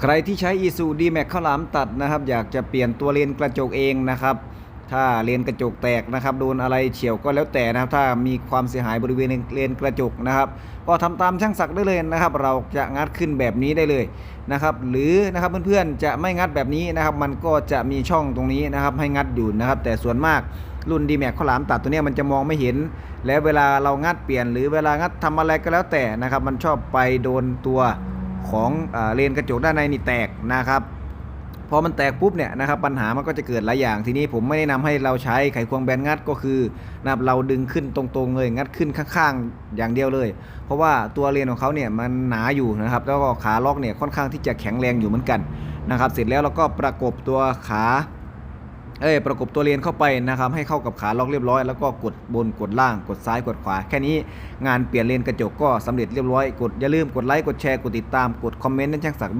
ใครที่ใช้ i s u d m a x ข้าวหลามตัดนะครับ อยากจะเปลี่ยนตัวเลนกระจกเองนะครับ ถ้าเลนกระจกแตกนะครับโดนอะไรเฉียวก็แล้วแต่นะครับ ถ้ามีความเสียหายบริเวณเลนกระจกนะครับ ก็ทำตามช่างศักดิ์ได้เลยนะครับ เราจะงัดขึ้นแบบนี้ได้เลยนะครับ หรือนะครับเพื่อนๆจะไม่งัดแบบนี้นะครับ มันก็จะมีช่องตรงนี้นะครับ ให้งัดอยู่นะครับ แต่ส่วนมากรุ่น d m a x ข้าวหลามตัดตัวนี้มันจะมองไม่เห็น แล้วเวลาเรางัดเปลี่ยน หรือเวลางัดทำอะไรก็แล้วแต่นะครับ มันชอบไปโดนตัว ของอเลนกระจกด้านในนี่แตกนะครับพอมันแตกปุ๊บเนี่ยนะครับปัญหามันก็จะเกิดหลายอย่างทีนี้ผมไม่แนะนำให้เราใช้ไขควงแบนงัดก็คือนะครับเราดึงขึ้นตรงๆเลยงัดขึ้นข้างๆ อย่างเดียวเลย เพราะว่าตัวเลนของเขาเนี่ยมันหนาอยู่นะครับแล้วก็ขาล็อกเนี่ยค่อนข้างที่จะแข็งแรงอยู่เหมือนกันนะครับเสร็จแล้วเราก็ประกบตัวขา เอ้ยประกบตัวเลนเข้าไปนะครับให้เข้ากับขาล็อกเรียบร้อยแล้วก็กดบนกดล่างกดซ้ายกดขวา แค่นี้งานเปลี่ยนเลนกระจกก็สำเร็จเรียบร้อยกดอย่าลืมกดไลค์กดแชร์กดติดตามกดคอมเมนต์นั่นช่างสัก